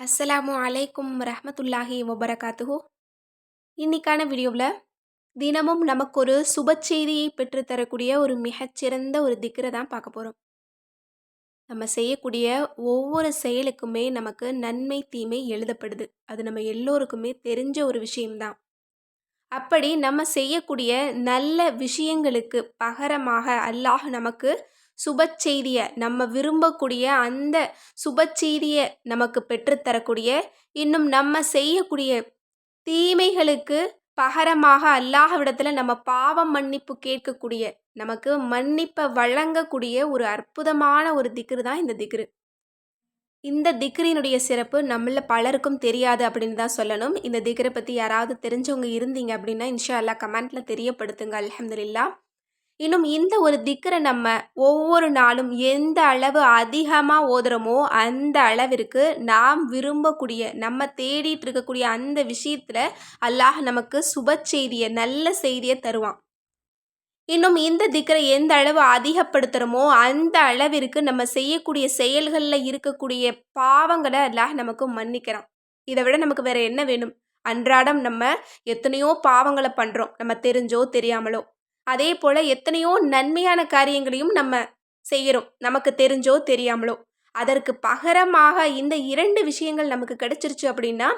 அஸ்ஸலாமு அலைக்கும் ரஹமத்துல்லாஹி வபரகாத்துஹு. இன்னைக்கான வீடியோவில் தினமும் நமக்கு ஒரு சுப செய்தியை பெற்றுத்தரக்கூடிய ஒரு மிகச்சிறந்த ஒரு திக்கரை தான் பார்க்க போகிறோம் நம்ம செய்யக்கூடிய ஒவ்வொரு செயலுக்குமே நமக்கு நன்மை தீமை எழுதப்படுது. அது நம்ம எல்லோருக்குமே தெரிஞ்ச ஒரு விஷயம்தான். அப்படி நம்ம செய்யக்கூடிய நல்ல விஷயங்களுக்கு பகரமாக அல்லாஹ் நமக்கு சுப செய்தியை நம்ம விரும்பக்கூடிய அந்த சுப செய்தியை நமக்கு பெற்றுத்தரக்கூடிய இன்னும் நம்ம செய்யக்கூடிய தீமைகளுக்கு பகரமாக அல்லாஹ்விடத்தில் நம்ம பாவம் மன்னிப்பு கேட்கக்கூடிய நமக்கு மன்னிப்பை வழங்கக்கூடிய ஒரு அற்புதமான ஒரு திக்ரு தான் இந்த திக்ரு. இந்த திக்ரினுடைய சிறப்பு நம்மள பலருக்கும் தெரியாது அப்படின்னு தான் சொல்லணும். இந்த திக்ரை பற்றி யாராவது தெரிஞ்சவங்க இருந்தீங்க அப்படின்னா இன்ஷா அல்லா கமெண்ட்டில் தெரியப்படுத்துங்க. அலமதுல்லா இன்னும் இந்த ஒரு திக்கரை நம்ம ஒவ்வொரு நாளும் எந்த அளவு அதிகமாக ஓதுறோமோ அந்த அளவிற்கு நாம் விரும்பக்கூடிய நம்ம தேடிட்டு இருக்கக்கூடிய அந்த விஷயத்தில் அல்லாஹ் நமக்கு சுப செய்தியை நல்ல செய்தியை தருவான். இன்னும் இந்த திக்கரை எந்த அளவு அதிகப்படுத்துகிறோமோ அந்த அளவிற்கு நம்ம செய்யக்கூடிய செயல்களில் இருக்கக்கூடிய பாவங்களை அல்லாஹ் நமக்கு மன்னிக்கிறான். இதை விட நமக்கு வேறு என்ன வேணும்? அன்றாடம் நம்ம எத்தனையோ பாவங்களை பண்ணுறோம் நம்ம தெரிஞ்சோ தெரியாமலோ. அதே போல் எத்தனையோ நன்மையான காரியங்களையும் நம்ம செய்கிறோம். நமக்கு தெரிஞ்சோ தெரியாமலோ. அதற்கு பகரமாக இந்த இரண்டு விஷயங்கள் நமக்கு கிடைச்சிருச்சு அப்படின்னா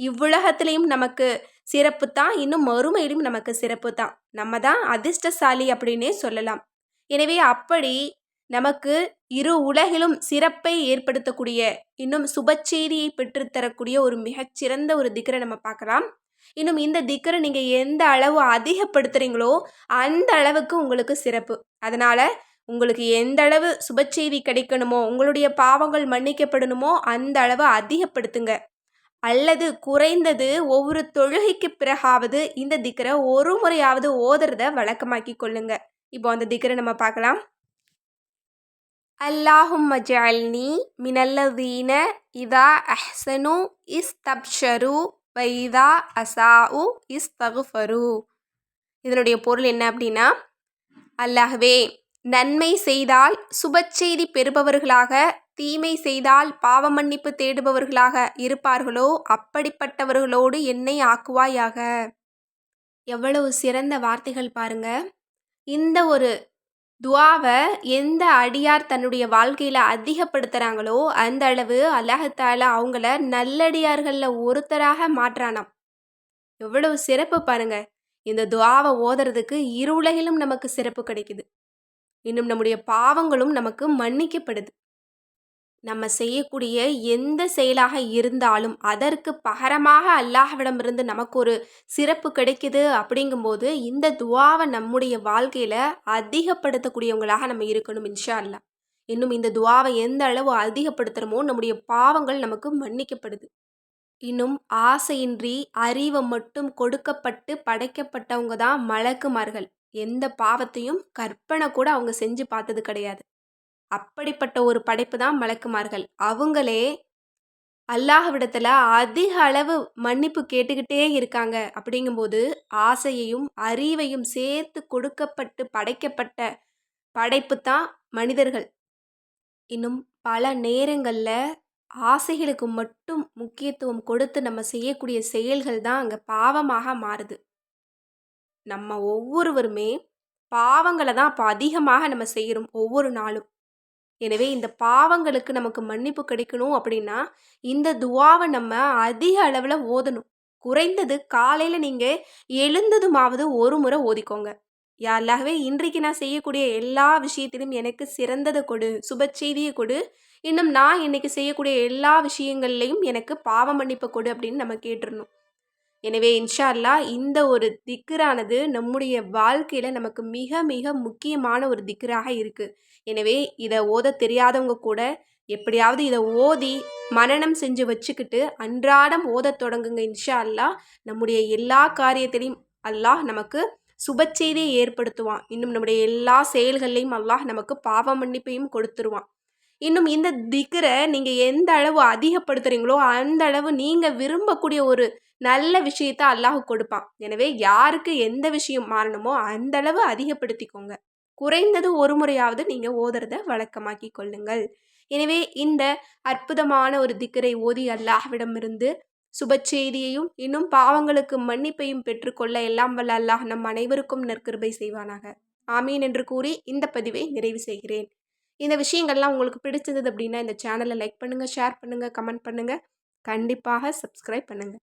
இவ்வுலகத்திலையும் நமக்கு சிறப்பு தான் இன்னும் மறுமையிலும் நமக்கு சிறப்பு தான். நம்ம தான் அதிர்ஷ்டசாலி அப்படின்னே சொல்லலாம். எனவே அப்படி நமக்கு இரு உலகிலும் சிறப்பை ஏற்படுத்தக்கூடிய இன்னும் சுபச்செய்தியை பெற்றுத்தரக்கூடிய ஒரு மிகச்சிறந்த ஒரு திகரை நம்ம பார்க்கலாம். இன்னும் இந்த திக்கரை நீங்கள் எந்த அளவு அதிகப்படுத்துகிறீங்களோ அந்த அளவுக்கு உங்களுக்கு சிறப்பு. அதனால் உங்களுக்கு எந்த அளவு சுப கிடைக்கணுமோ உங்களுடைய பாவங்கள் மன்னிக்கப்படணுமோ அந்த அளவு அதிகப்படுத்துங்க. அல்லது குறைந்தது ஒவ்வொரு தொழுகைக்கு பிறகாவது இந்த திக்கரை ஒரு முறையாவது ஓதுறத வழக்கமாக்கி கொள்ளுங்க. இப்போ அந்த திக்கரை நம்ம பார்க்கலாம். அல்லாஹும் மஜால்னி மினல்லதீன இதா அஹ்சனு இஸ் தப்ஷரு வைதா அசாஉ இஸ் தகுஃபரு இதனுடைய பொருள் என்ன அப்படின்னா அல்லாஹ்வே நன்மை செய்தால் சுபச்செய்தி பெறுபவர்களாக தீமை செய்தால் பாவ மன்னிப்பு தேடுபவர்களாக இருப்பார்களோ அப்படிப்பட்டவர்களோடு என்னை ஆக்குவாயாக. எவ்வளவு சிறந்த வார்த்தைகள் பாருங்க. இந்த ஒரு துவாவை எந்த அடியார் தன்னுடைய வாழ்க்கையில் அதிகப்படுத்துகிறாங்களோ அந்த அளவு அல்லாஹத்தால அவங்கள நல்லடியார்களில் ஒருத்தராக மாற்றானாம். எவ்வளவு சிறப்பு பாருங்க. இந்த துவாவை ஓதுறதுக்கு இரு உலகிலும் நமக்கு சிறப்பு கிடைக்குது. இன்னும் நம்முடைய பாவங்களும் நமக்கு மன்னிக்கப்படுது. நம்ம செய்யக்கூடிய எந்த செயலாக இருந்தாலும் அதற்கு பகரமாக அல்லாஹ்விடமிருந்து நமக்கு ஒரு சிறப்பு கிடைக்குது அப்படிங்கும்போது இந்த துவாவை நம்முடைய வாழ்க்கையில் அதிகப்படுத்தக்கூடியவங்களாக நம்ம இருக்கணும் இன்ஷா அல்லா இன்னும் இந்த துவாவை எந்த அளவு அதிகப்படுத்துகிறோமோ நம்முடைய பாவங்கள் நமக்கு மன்னிக்கப்படுது. இன்னும் ஆசையின்றி அறிவை மட்டும் கொடுக்கப்பட்டு படைக்கப்பட்டவங்க தான் மலக்குமார்கள். எந்த பாவத்தையும் கற்பனை கூட அவங்க செஞ்சு பார்த்தது கிடையாது. அப்படிப்பட்ட ஒரு படைப்பு தான் மலக்குமார்கள். அவங்களே அல்லாஹ்விடத்தில் அதிக அளவு மன்னிப்பு கேட்டுக்கிட்டே இருக்காங்க. அப்படிங்கும்போது ஆசையையும் அறிவையும் சேர்த்து கொடுக்கப்பட்டு படைக்கப்பட்ட படைப்பு தான் மனிதர்கள். இன்னும் பல நேரங்களில் ஆசைகளுக்கு மட்டும் முக்கியத்துவம் கொடுத்து நம்ம செய்யக்கூடிய செயல்கள் தான் அங்கே பாவமாக மாறுது. நம்ம ஒவ்வொருவருமே பாவங்களை தான் அப்போ அதிகமாக நம்ம செய்கிறோம் ஒவ்வொரு நாளும். எனவே இந்த பாவங்களுக்கு நமக்கு மன்னிப்பு கிடைக்கணும் அப்படின்னா இந்த துவாவை நம்ம அதிக அளவில் ஓதணும். குறைந்தது காலையில் நீங்கள் எழுந்ததுமாவது ஒரு முறை ஓதிக்கோங்க. யாருலாகவே இன்றைக்கு நான் செய்யக்கூடிய எல்லா விஷயத்திலும் எனக்கு சிறந்ததை கொடு சுப செய்தியை கொடு. இன்னும் நான் இன்னைக்கு செய்யக்கூடிய எல்லா விஷயங்கள்லையும் எனக்கு பாவ மன்னிப்பை கொடு அப்படின்னு நம்ம கேட்டுருணும் எனவே இன்ஷால்லா இந்த ஒரு திக்கரானது நம்முடைய வாழ்க்கையில் நமக்கு மிக மிக முக்கியமான ஒரு திக்கராக இருக்குது எனவே இதை ஓத தெரியாதவங்க கூட எப்படியாவது இதை ஓதி மனநம் செஞ்சு வச்சுக்கிட்டு அன்றாடம் ஓதத் தொடங்குங்க இன்ஷா அல்லா நம்முடைய எல்லா காரியத்திலையும் அல்லாஹ் நமக்கு சுபச்செய்தியை ஏற்படுத்துவான். இன்னும் நம்முடைய எல்லா செயல்கள்லையும் அல்லாஹ் நமக்கு பாவ மன்னிப்பையும் கொடுத்துருவான். இன்னும் இந்த திக்கரை நீங்கள் எந்த அளவு அதிகப்படுத்துகிறீங்களோ அந்த அளவு நீங்கள் விரும்பக்கூடிய ஒரு நல்ல விஷயத்த அல்லாஹ் கொடுப்பான். எனவே யாருக்கு எந்த விஷயம் மாறணுமோ அந்த அளவு அதிகப்படுத்திக்கோங்க. குறைந்தது ஒரு முறையாவது நீங்கள் ஓதுறத வழக்கமாக்கி கொள்ளுங்கள். எனவே இந்த அற்புதமான ஒரு திக்கரை ஓதி அல்லாஹ்விடமிருந்து சுப செய்தியையும் இன்னும் பாவங்களுக்கு மன்னிப்பையும் பெற்றுக்கொள்ள எல்லாம் வல்ல அல்லாஹ் நம் அனைவருக்கும் நற்கிருபை செய்வானாக. ஆமீன் என்று கூறி இந்த பதிவை நிறைவு செய்கிறேன். இந்த விஷயங்கள்லாம் உங்களுக்கு பிடிச்சிருந்தது அப்படின்னா இந்த சேனலை லைக் பண்ணுங்கள் ஷேர் பண்ணுங்கள் கமெண்ட் பண்ணுங்கள் கண்டிப்பாக சப்ஸ்கிரைப் பண்ணுங்கள்